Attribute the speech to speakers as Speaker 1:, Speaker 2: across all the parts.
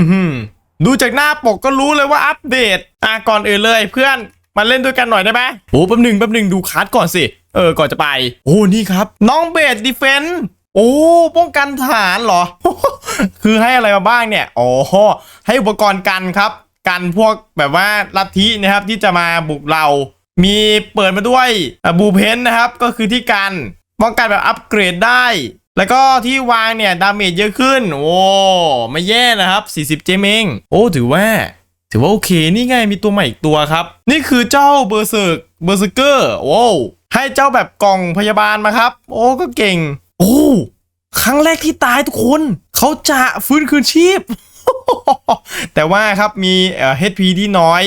Speaker 1: อหือดูจากหน้าปกก็รู้เลยว่าอัปเดต อะก่อนอื่นเลยเพื่อนมาเล่นด้วยกันหน่อยได้ไหมโอ้แป๊บหนึ่งแป๊บหนึ่งดูคัสก่อนสิ เออ ก่อนจะไป โอ้นี่ครับ น้องเบสดีเฟนต์โอ้ป้องกันฐานเหรอ คือให้อะไรมาบ้างเนี่ย อ๋อ ให้อุปกรณ์กันครับ กันพวกแบบว่าลัทธินะครับที่จะมาบุกเรา มีเปิดมาด้วยบูเพนนะครับ ก็คือที่กัน ป้องกันแบบอัปเกรดได้ แล้วก็ที่วางเนี่ย ดาเมจเยอะขึ้น โอ้ไม่แย่นะครับ 40 เจมเองโอ้ถือว่า ถือว่าโอเค นี่ไงมีตัวใหม่อีกตัวครับ นี่คือเจ้าเบอร์เซิร์กเบอร์เซเกอร์โอ้ให้เจ้าแบบกล่องพยาบาลมาครับ โอ้ก็เก่ง โอ้ครั้งแรกที่ตายทุกคน เขาจะฟื้นคืนชีพ แต่ว่าครับมีเอ่อ HP ที่น้อย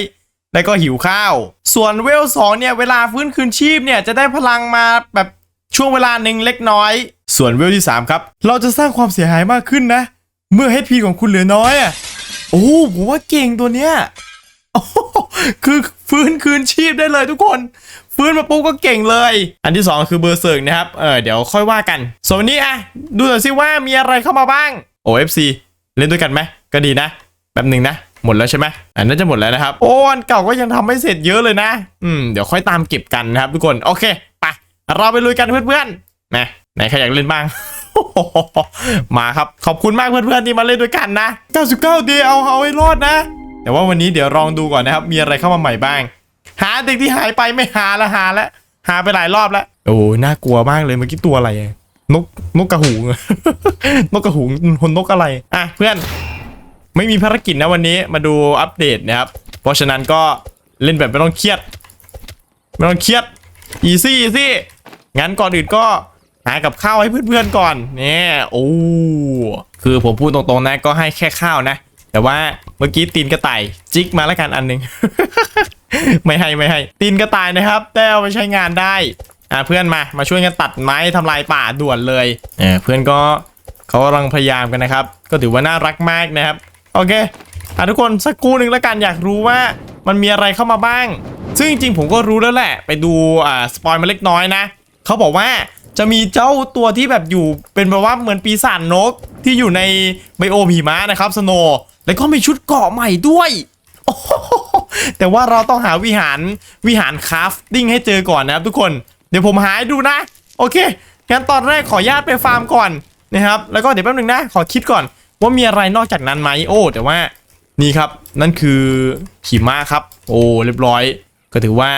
Speaker 1: แล้วก็หิวข้าว ส่วนเวลสองเนี่ย เวลาฟื้นคืนชีพเนี่ย จะได้พลังมาแบบช่วงเวลาหนึ่งเล็กน้อย ส่วนเวลที่ 3 ครับ เราจะสร้างความเสียหายมากขึ้นนะ เมื่อ HP ของคุณเหลือน้อยอะโอ้ผมว่าเก่งตัวเนี้ยคือฟื้นคืนชีพได้เลยทุกคน ฟื้นมาปุ๊บก็เก่งเลย อันที่ 2 คือเบอร์เซิร์กนะครับเออเดี๋ยวค่อยว่ากัน ส่วนวันนี้อะ ดูหน่อยสิว่ามีอะไรเข้ามาบ้าง OFC เล่นด้วยกันไหมก็ดีนะแป๊บหนึ่งนะ หมดแล้วใช่ไหมอันน่าจะหมดแล้วนะครับ โอ้อันเก่าก็ยังทำไม่เสร็จเยอะเลยนะ อืมเดี๋ยวค่อยตามเก็บกันนะครับทุกคนโอเคไปเราไปลุยกันเพื่อนๆนะ ไหนใครอยากเล่นบ้าง มาครับ ขอบคุณมากเพื่อนๆที่มาเล่นด้วยกันนะ 99ดีเอาเอาให้รอดนะ แต่ว่าวันนี้เดี๋ยวลองดูก่อนนะครับ มีอะไรเข้ามาใหม่บ้าง หาเด็กที่หายไปไม่หาละหาละหาไปหลายรอบแล้ว โอ้น่ากลัวมากเลยเมื่อกี้ตัวอะไร นกนกกระหูงนกกระหูงคนนกอะไร อะเพื่อน ไม่มีภารกิจนะวันนี้มาดูอัปเดตนะครับ เพราะฉะนั้นก็เล่นแบบไม่ต้องเครียด ไม่ต้องเครียดอีซี่อีซี่งั้นก่อนอื่นก็ หากับข้าวให้เพื่อนๆก่อนเนี่ยโอ้คือผมพูดตรงๆนะก็ให้แค่ข้าวนะ แต่ว่าเมื่อกี้ตีนกระต่ายจิกมาแล้วกันอันหนึ่งไม่ให้ไม่ให้ ตีนกระต่ายนะครับแต่เอาไปใช้งานได้อ่าเพื่อนมามาช่วยกันตัดไม้ทำลายป่าด่วนเลยเออเพื่อนก็เขากำลังพยายามกันนะครับ ก็ถือว่าน่ารักมากนะครับ โอเคอะทุกคนสักครู่หนึ่งแล้วกันอยากรู้ว่ามันมีอะไรเข้ามาบ้าง ซึ่งจริงๆผมก็รู้แล้วแหละ ไปดูอ่าสปอยมาเล็กน้อยนะเขาบอกว่า จะมีเจ้าตัวที่แบบอยู่เป็นแบบว่าเหมือนปีศาจนกที่อยู่ในไบโอมหิมะนะครับสโนแล้วก็มีชุดเกาะใหม่ด้วยแต่ว่าเราต้องหาวิหารวิหารคราฟติ้งให้เจอก่อนนะครับทุกคน เดี๋ยวผมหาให้ดูนะ โอเคงั้นตอนแรกขออนุญาตไปฟาร์มก่อนนะครับ แล้วก็เดี๋ยวแป๊บนึงนะ ขอคิดก่อน ว่ามีอะไรนอกจากนั้นไหมโอ้แต่ว่านี่ครับนั่นคือหิมะครับ โอ้เรียบร้อย ก็ถือว่า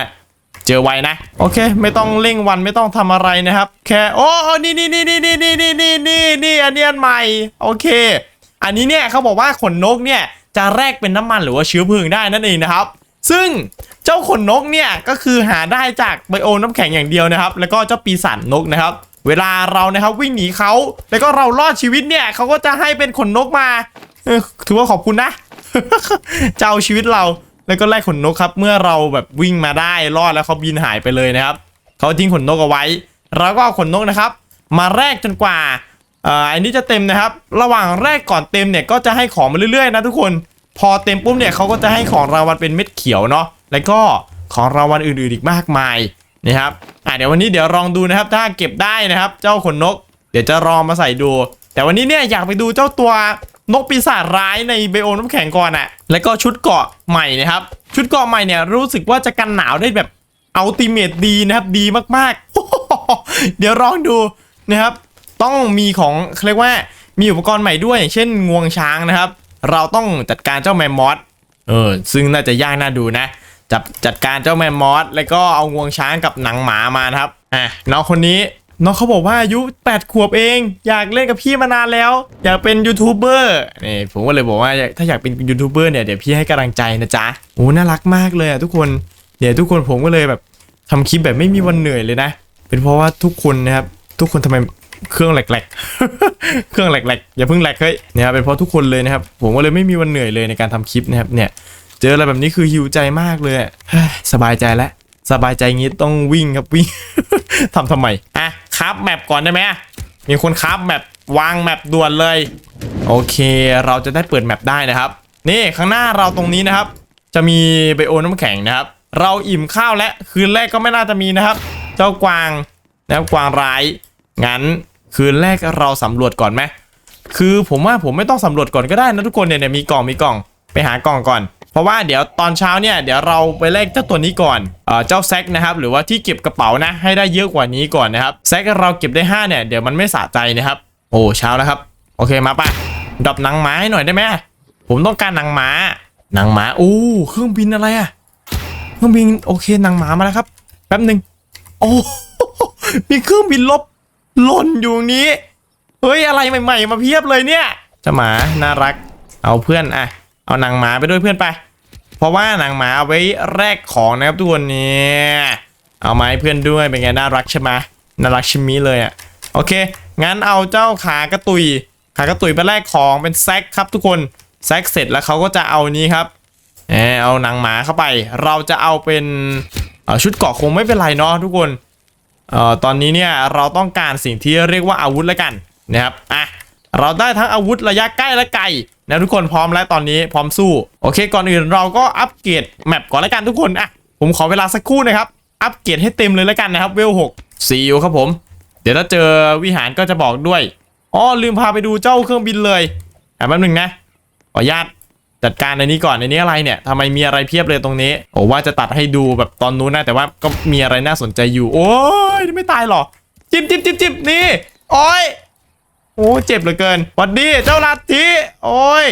Speaker 1: เจอไวนะ โอเค ไม่ต้องเร่งวันไม่ต้องทำอะไรนะครับ แค่โอ้โอ้นี่นี่นี่นี่นี่นี่นี่นี่นี่นี่อันนี้อันใหม่ โอเค อันนี้เนี่ยเขาบอกว่าขนนกเนี่ยจะแลกเป็นน้ำมันหรือว่าเชื้อเพลิงได้นั่นเองนะครับ ซึ่งเจ้าขนนกเนี่ยก็คือหาได้จากไบโอน้ำแข็งอย่างเดียวนะครับ แล้วก็เจ้าปีศาจนกนะครับเวลาเรานะครับวิ่งหนีเขาแล้วก็เรารอดชีวิตเนี่ยเขาก็จะให้เป็นขนนกมาถือว่าขอบคุณนะ เจะเอาชีวิตเรา แล้วก็ไล่ขนนกครับ เมื่อเราแบบวิ่งมาได้รอดแล้วเขาบินหายไปเลยนะครับเขาทิ้งขนนกเอาไว้ เราก็เอาขนนกนะครับ มาแลกจนกว่าเอ่ออันนี้จะเต็มนะครับ ระหว่างแรกก่อนเต็มเนี่ยก็จะให้ของมาเรื่อยๆนะทุกคน พอเต็มปุ๊บเนี่ยเขาก็จะให้ของรางวัลเป็นเม็ดเขียวเนาะ แล้วก็ของรางวัลอื่นๆอีกมากมายนะครับอะเดี๋ยววันนี้เดี๋ยวลองดูนะครับ ถ้าเก็บได้นะครับ เจ้าขนนก เดี๋ยวจะลองมาใส่ดู แต่วันนี้เนี่ยอยากไปดูเจ้าตัว นกปีศาจร้ายในไบโอน้ำแข็งก่อนอะแล้วก็ชุดเกาะใหม่นะครับ ชุดเกาะใหม่เนี่ยรู้สึกว่าจะกันหนาวได้แบบอัลติเมทดีนะครับดีมากๆ เดี๋ยวลองดูนะครับ ต้องมีของเขาเรียกว่ามีอุปกรณ์ใหม่ด้วยอย่างเช่นงวงช้างนะครับ เราต้องจัดการเจ้าแมมมอสเออซึ่งน่าจะยากน่าดูนะจับจัดการเจ้าแมมมอสแล้วก็เอางวงช้างกับหนังหมามานะครับอะน้องคนนี้ น้องเขาบอกว่าอายุ 8 ขวบเอง อยากเล่นกับพี่มานานแล้ว อยากเป็นยูทูบเบอร์นี่ผมก็เลยบอกว่าถ้าอยากเป็นยูทูบเบอร์เนี่ยเดี๋ยวพี่ให้กำลังใจนะจ๊ะโอ้น่ารักมากเลยอะทุกคนเดี๋ยวทุกคนผมก็เลยแบบทำคลิปแบบไม่มีวันเหนื่อยเลยนะ เป็นเพราะว่าทุกคนนะครับทุกคนทำไมเครื่องแหลกๆ เครื่องแหลกๆ อย่าเพิ่งแหลกเฮ้ยเนี่ยครับเป็นเพราะทุกคนเลยนะครับ ผมก็เลยไม่มีวันเหนื่อยเลยในการทำคลิปนะครับเนี่ย เจออะไรแบบนี้คือหิวใจมากเลยอะเฮ้ยสบายใจแล้วสบายใจงี้ต้องวิ่งครับวิ่งทำทำไมอะ ครับแมปก่อนได้ไหมมีคนครับแมปวางแมปด่วนเลย โอเค เราจะได้เปิดแมปได้นะครับ นี่ข้างหน้าเราตรงนี้นะครับ จะมีไบโอน้ำแข็งนะครับ เราอิ่มข้าวและคืนแรกก็ไม่น่าจะมีนะครับ เจ้ากวางนะครับกวางร้ายงั้นคืนแรกเราสำรวจก่อนไหมคือผมว่าผมไม่ต้องสำรวจก่อนก็ได้นะทุกคนเนี่ยมีกล่องมีกล่อง ไปหากล่องก่อน ราะว่าเดี๋ยวตอนเช้าเนี่ยเดี๋ยวเราไปแลกเจ้าตัวนี้ก่อนเอ่อเจ้าแซกนะครับหรือว่าที่เก็บกระเป๋านะให้ได้เยอะกว่านี้ก่อนนะครับแซกเราเก็บได้ห้าเนี่ยเดี๋ยวมันไม่สะใจนะครับโอ้เช้าแล้วครับ โอเคมาปะดรอปหนังม้าให้หน่อยได้ไหมผมต้องการหนังม้าหนังม้าอู้เครื่องบินอะไรอะเครื่องบินโอเคหนังม้ามาแล้วครับ แป๊บหนึ่งโอ้มีเครื่องบินลบหล่นอยู่นี้เฮ้ยอะไรใหม่ ๆ มาเพียบเลยเนี่ยเจ้าหมาน่ารัก เอาเพื่อนอะเอานางหมาไปด้วยเพื่อนไป เพราะว่านางหมาเอาไว้แลกของนะครับทุกคนเนี่ยเอามาให้เพื่อนด้วยเป็นไงน่ารักใช่ไหมน่ารักชิมิเลยอะโอเค งั้นเอาเจ้าขากระตุย ขากระตุยไปแลกของเป็นแซกครับทุกคนแซกเสร็จแล้วเขาก็จะเอานี้ครับเออเอานางหมาเข้าไป เราจะเอาเป็นชุดเกราะคงไม่เป็นไรเนาะทุกคนเอ่อตอนนี้เนี่ยเราต้องการสิ่งที่เรียกว่าอาวุธแล้วกันนะครับอะเราได้ทั้งอาวุธระยะใกล้และไกล นะทุกคนพร้อมแล้วตอนนี้พร้อมสู้ โอเค ก่อนอื่นเราก็อัปเกรดแมปก่อนแล้วกันทุกคนอะผมขอเวลาสักครู่นะครับ อัปเกรดให้เต็มเลยแล้วกันนะครับเวลหกซีอูครับผม เดี๋ยวถ้าเจอวิหารก็จะบอกด้วยอ๋อลืมพาไปดูเจ้าเครื่องบินเลยอะแป๊บหนึงนะขออนุญาตจัดการในนี้ก่อนในนี้อะไรเนี่ยทำไมมีอะไรเพียบเลยตรงนี้โอ้ว่าจะตัดให้ดูแบบตอนนู้นนะแต่ว่าก็มีอะไรน่าสนใจอยู่ โอ้ยไม่ตายหรอ จิบจิบจิบจิบนี่โอ้ย โอ้เจ็บเหลือเกินวัดดีเจ้าลัทธิโอ้ย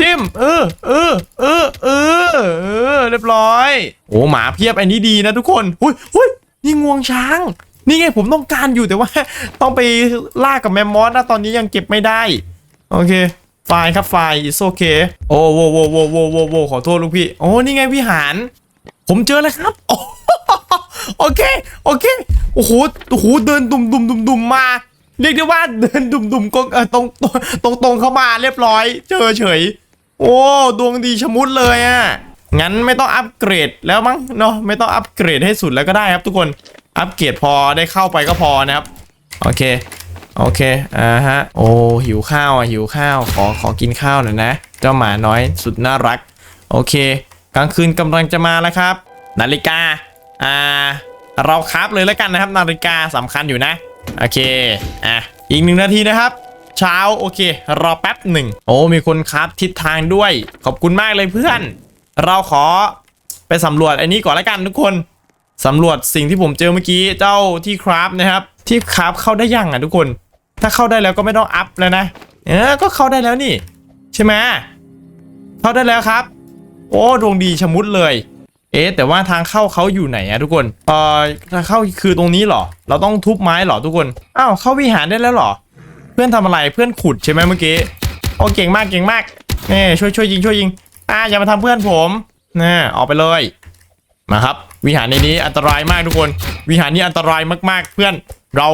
Speaker 1: จิ้มเออเออเออเออเออเรียบร้อย โอ้หมาเพียบอันนี้ดีนะทุกคนหุยหุยนี่งวงช้าง นี่ไงผมต้องการอยู่แต่ว่า ต้องไปล่ากับแมมมอสนะตอนนี้ยังเก็บไม่ได้ โอเคไฟครับไฟล์ is okay โอ้โวโวโวโวโวโวขอโทษลูกพี่ โอ้นี่ไงวิหาร ผมเจอแล้วครับโอเคโอเคโอ้โหโอ้โหเดินดุมดุมดุมดุมมา เรียกได้ว่าเดินดุ่มดุมก็เออตรงตรงตรงเข้ามาเรียบร้อย เจอเฉย โอ้ดวงดีชะมุดเลยอะงั้นไม่ต้องอัปเกรดแล้วมั้งเนาะไม่ต้องอัปเกรดให้สุดแล้วก็ได้ครับทุกคนอัปเกรดพอได้เข้าไปก็พอนะครับ โอเคโอเคอ่าฮะโอ้หิวข้าวอะหิวข้าวขอขอกินข้าวหน่อยนะ เจ้าหมาน้อยสุดน่ารัก โอเค กลางคืนกำลังจะมาแล้วครับ นาฬิกาอ่าเราคราฟเลยแล้วกันนะครับ นาฬิกาสำคัญอยู่นะ โอเค อะ อีกหนึ่งนาทีนะครับ เช้าโอเค รอแป๊บหนึ่ง โอ้ มีคนคราฟทิศทางด้วย ขอบคุณมากเลยเพื่อน เราขอไปสำรวจอันนี้ก่อนล้วกันทุกคน สำรวจสิ่งที่ผมเจอเมื่อกี้ เจ้าที่คราฟนะครับ ที่คราฟเข้าได้ยังอะทุกคน ถ้าเข้าได้แล้วก็ไม่ต้องอัพแล้วนะ เออ ก็เข้าได้แล้วนี่ ใช่ไหมเข้าได้แล้วครับ โอ้ ดวงดีชะมุดเลย เอ๊ะแต่ว่าทางเข้าเขาอยู่ไหนอะทุกคนเอ่อทางเข้าคือตรงนี้เหรอ เราต้องทุบไม้เหรอทุกคนอ้าวเข้าวิหารได้แล้วเหรอ เพื่อนทำอะไรเพื่อนขุดใช่ไหมเมื่อกี้โอ้เก่งมากเก่งมากนี่ช่วยช่วยยิงช่วยยิงอ่าอย่ามาทำเพื่อนผมนะออกไปเลยมาครับ วิหารในนี้อันตรายมากทุกคน วิหารนี้อันตรายมากๆ เพื่อน เรา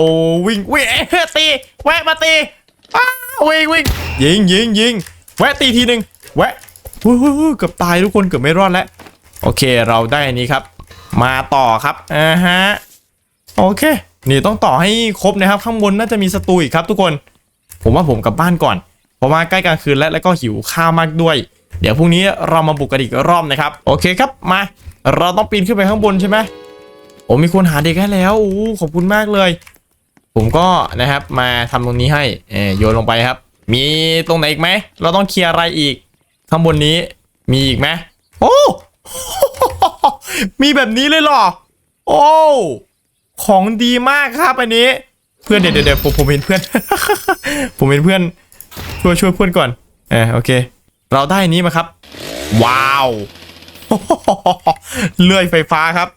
Speaker 1: วิ่งวิ่งเอ๊ะตีแวะมาตีอ้าววิ่งวิ่งยิงยิงยิงแวะตีทีหนึ่งแวะฮู้ฮู้ฮู้เกือบตายทุกคนเกือบไม่รอดแล้ว โอเคเราได้อันนี้ครับ มาต่อครับอ่าฮะโอเค นี่ต้องต่อให้ครบนะครับ ข้างบนน่าจะมีสตูอีกครับทุกคน ผมว่าผมกลับบ้านก่อน เพราะว่าใกล้กลางคืนแล้วแล้วก็หิวข้าวมากด้วย เดี๋ยวพรุ่งนี้เรามาบุกกันอีกรอบนะครับ โอเคครับมา เราต้องปีนขึ้นไปข้างบนใช่ไหมโอ้มีคนหาเด็กให้แล้วโอ้ขอบคุณมากเลย ผมก็นะครับมาทำตรงนี้ให้เอโยนลงไปครับ มีตรงไหนอีกไหมเราต้องเคลียร์อะไรอีก ข้างบนนี้มีอีกไหมโอ้ มีแบบนี้เลยเหรอ โอ้ ของดีมากครับอันนี้ เพื่อนเดี๋ยวเดี๋ยวผมผมเห็นเพื่อน ผมเห็นเพื่อน ช่วยช่วยเพื่อนก่อน เออโอเค เราได้นนี้มาครับ ว้าว เลื่อยไฟฟ้าครับ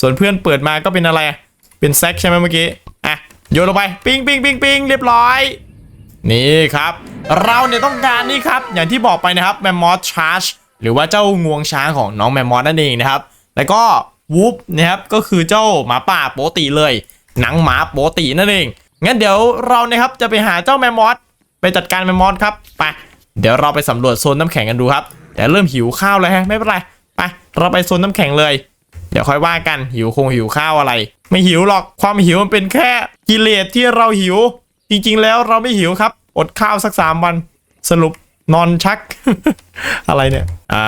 Speaker 1: ส่วนเพื่อนเปิดมาก็เป็นอะไร เป็นแซกใช่ไหมเมื่อกี้ อะ โยนลงไป ปิ้งปิ้งปิ้งปิ้งเรียบร้อย นี่ครับ เราเนี่ยต้องการนี่ครับ อย่างที่บอกไปนะครับแมมมอสชาร์จ หรือว่าเจ้างวงช้างของน้องแมมมอสนั่นเองนะครับ แล้วก็วูฟนะครับก็คือเจ้าหมาป่าโปกติเลย หนังหมาโปกตินั่นเองงั้นเดี๋ยวเรานะครับจะไปหาเจ้าแมมมอสไปจัดการแมมมอสครับไปเดี๋ยวเราไปสำรวจโซนน้ำแข็งกันดูครับแต่เริ่มหิวข้าวแล้วฮะไม่เป็นไรไปเราไปโซนน้ำแข็งเลย เดี๋ยวค่อยว่ากันหิวคงหิวข้าวอะไร ไม่หิวหรอกความหิวมันเป็นแค่กิเลสที่เราหิว จริงๆแล้วเราไม่หิวครับ อดข้าวสักสามวันสรุป นอนชัก อะไรเนี่ย อ่า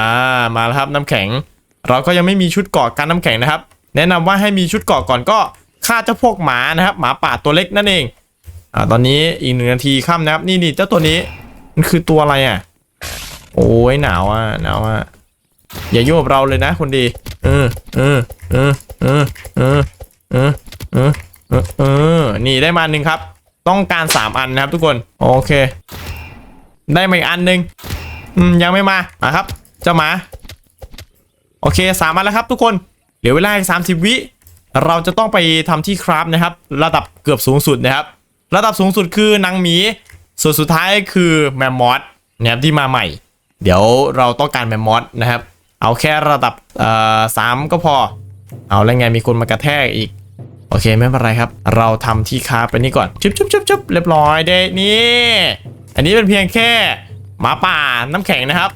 Speaker 1: มาแล้วครับน้ำแข็ง เราก็ยังไม่มีชุดเกาะกันน้ำแข็งนะครับ แนะนำว่าให้มีชุดเกาะก่อนก็ฆ่าเจ้าพวกหมานะครับ หมาป่าตัวเล็กนั่นเองอ่าตอนนี้อีกหนึ่งนาทีค่ำนะครับ นี่นี่เจ้าตัวนี้มันคือตัวอะไรอะ โอ้ยหนาวอะหนาวอะอย่ายุ่งกับเราเลยนะคนดีเออเออเออเออเออเออเออเออเออนี่ได้มาหนึ่งครับ ต้องการสามอันนะครับทุกคน โอเค ได้มาอีกอันหนึ่งอืมยังไม่มาอะครับ เจ้าหมา โอเคสามอันแล้วครับทุกคนเหลือเวลาอีกสามสิบวิเราจะต้องไปทำที่คราฟนะครับ ระดับเกือบสูงสุดนะครับ ระดับสูงสุดคือนางหมี ส่วนสุดท้ายคือแมมมอสนะครับที่มาใหม่ เดี๋ยวเราต้องการแมมมอสนะครับ เอาแค่ระดับเอ่อสามก็พอ เอาแล้วไงมีคนมากระแทกอีก โอเคไม่เป็นไรครับ เราทำที่คราฟไปนี่ก่อนชุบชุบชุบชุบเรียบร้อยเด้นี่ อันนี้เป็นเพียงแค่หมาป่าน้ำแข็งนะครับ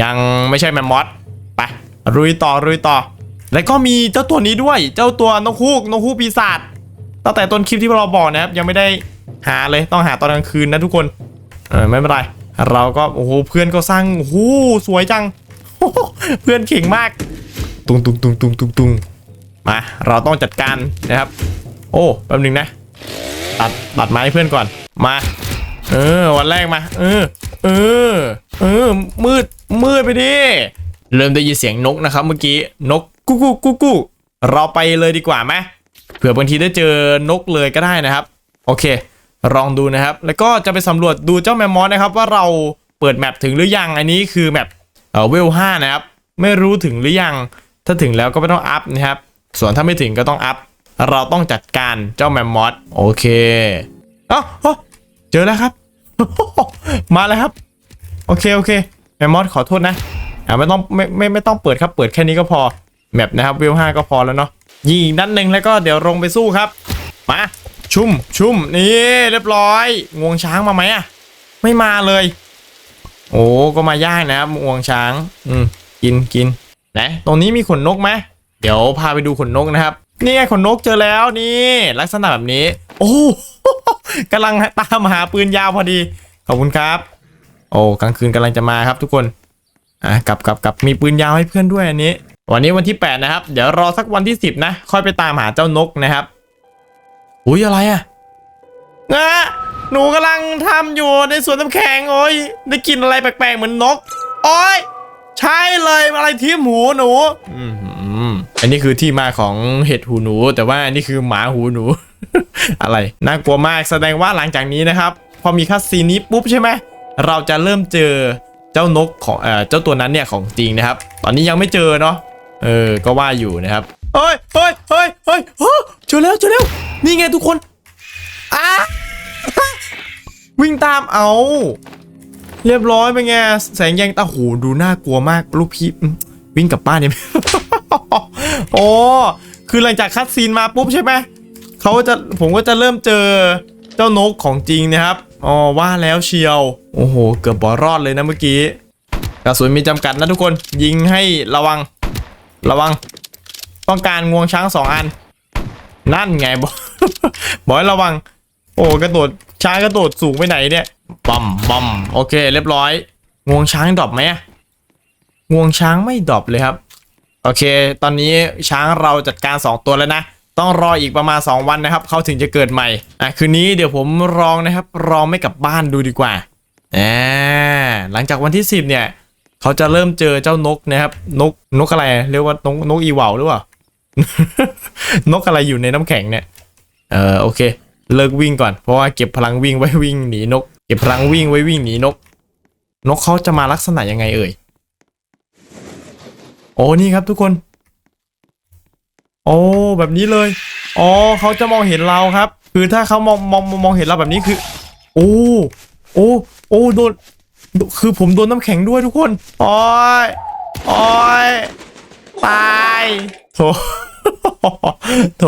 Speaker 1: ยังไม่ใช่แมมมอสไปรุยต่อรุยต่อ แล้วก็มีเจ้าตัวนี้ด้วย เจ้าตัวนกฮูกนกฮูกปีศาจตั้งแต่ต้นคลิปที่เราบอกนะครับ ยังไม่ได้หาเลยต้องหาตอนกลางคืนนะทุกคนเออไม่เป็นไร เราก็โอ้โหเพื่อนก็สร้างโอ้โหสวยจัง เพื่อนเข่งมาก ตุงตุงตุงตุงตุงตุงมาเราต้องจัดการนะครับ โอ้แป๊บนึงนะ ตัดตัดไม้เพื่อนก่อนมา เออ วันแรกมา เออ เออ เออ มืด มืดไปดิ เริ่มได้ยินเสียงนกนะครับเมื่อกี้ นกกุ๊กกุ๊กกุ๊กกุ๊กเราไปเลยดีกว่าไหมเผื่อบางทีได้เจอนกเลยก็ได้นะครับ โอเค ลองดูนะครับ แล้วก็จะไปสำรวจดูเจ้าแมมมอสนะครับ ว่าเราเปิดแมปถึงหรือยัง อันนี้คือแมปเอ่อเวลห้านะครับ ไม่รู้ถึงหรือยัง ถ้าถึงแล้วก็ไม่ต้องอัพนะครับ ส่วนถ้าไม่ถึงก็ต้องอัพ เราต้องจัดการเจ้าแมมมอส โอเคอ้าเอ้า เจอแล้วครับ มาแล้วครับ โอเคโอเคแมมมอสขอโทษนะอ่าไม่ต้องไม่ไม่ไม่ต้องเปิดครับ เปิดแค่นี้ก็พอแมปนะครับเวห้าก็พอแล้วเนาะยิงอีกนัดหนึ่งแล้วก็เดี๋ยวลงไปสู้ครับ มา ชุ่มชุ่มนี่เรียบร้อยงวงช้างมาไหมอะไม่มาเลย โอ้ก็มายางนะครับงวงช้าง อืมกินกินนะตรงนี้มีขนนกไหมเดี๋ยวพาไปดูขนนกนะครับ นี่ไงขนนกเจอแล้วนี่ ลักษณะแบบนี้ โอ้กำลังตามหาปืนยาวพอดี ขอบคุณครับ โอ้กลางคืนกำลังจะมาครับทุกคนอะกลับกลับกลับมีปืนยาวให้เพื่อนด้วยอันนี้ วันนี้วันที่ 8 นะครับ เดี๋ยวรอสักวันที่ 10 นะ ค่อยไปตามหาเจ้านกนะครับอุ้ยอะไรอะงะหนูกำลังทำอยู่ในสวนน้ำแข็งโอ้ยได้กินอะไรแปลกๆเหมือนนกโอ้ยใช่เลยอะไรที่หมูหนู อื อันนี้คือที่มาของเห็ดหูหนู แต่ว่าอันนี้คือหมาหูหนู อะไรน่ากลัวมากแสดงว่าหลังจากนี้นะครับ พอมีคัสซีนี้ปุ๊บใช่ไหมเราจะเริ่มเจอเจ้านกของเอ่อเจ้าตัวนั้นเนี่ยของจริงนะครับ ตอนนี้ยังไม่เจอเนาะเออก็ว่าอยู่นะครับเฮ้ยเฮ้ยเฮ้ยเฮ้ยเฮ้ยเจอแล้วเจอแล้วนี่ไงทุกคนอ้าวิ่งตามเอา เรียบร้อยเป็นไงแสงแยงตาโหดูน่ากลัวมากลูกพี่อืม วิ่งกลับบ้านเนี่ยโอ้คือหลังจากคัดซีนมาปุ๊บใช่ไหมเขาจะผมก็จะเริ่มเจอเจ้านกของจริงนะครับอ๋อว่าแล้วเชียว โอ้โห เกือบบอรอดเลยนะเมื่อกี้กระสุนมีจำกัดนะทุกคนยิงให้ระวัง ระวัง ต้องการงวงช้างสองอัน นั่นไงบอบอกให้ระวัง โอ้กระโดดช้างกระโดดสูงไปไหนเนี่ยบอมบอมโอเค เรียบร้อย งวงช้างดรอปไหมอะ งวงช้างไม่ดรอปเลยครับ โอเค ตอนนี้ช้างเราจัดการ 2 ตัวแล้วนะ ต้องรออีกประมาณ 2 วันนะครับ เขาถึงจะเกิดใหม่ อะคืนนี้เดี๋ยวผมลองนะครับลองไม่กลับบ้านดูดีกว่าอ่าหลังจากวันที่ 10 เนี่ยเขาจะเริ่มเจอเจ้านกนะครับ นกนกอะไรเรียกว่านกนกอีเวาหรือเปล่านกอะไรอยู่ในน้ำแข็งเนี่ยเออโอเค เลิกวิ่งก่อนเพราะว่าเก็บพลังวิ่งไว้วิ่งหนีนก เก็บพลังวิ่งไว้วิ่งหนีนก นกเขาจะมาลักษณะยังไงเอ่ย โอ้นี่ครับทุกคน โอ้แบบนี้เลยอ๋อเขาจะมองเห็นเราครับ คือถ้าเขามองมองมองเห็นเราแบบนี้คือ โอ้โอ้โอ้โดนคือผมโดนน้ำแข็งด้วยทุกคนโอ้ยโอ้ยตายโถโถ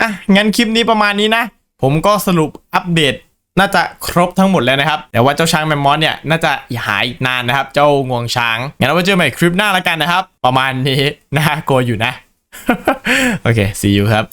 Speaker 1: อะงั้นคลิปนี้ประมาณนี้นะ ผมก็สรุปอัปเดต น่าจะครบทั้งหมดแล้วนะครับแต่ว่าเจ้าช้างแมมมอสเนี่ยน่าจะหายอีกนานนะครับ เจ้างวงช้างงั้นเราไว้เจอใหม่คลิปหน้าแล้วกันนะครับ ประมาณนี้น่ากลัวอยู่นะ โอเค see you ครับ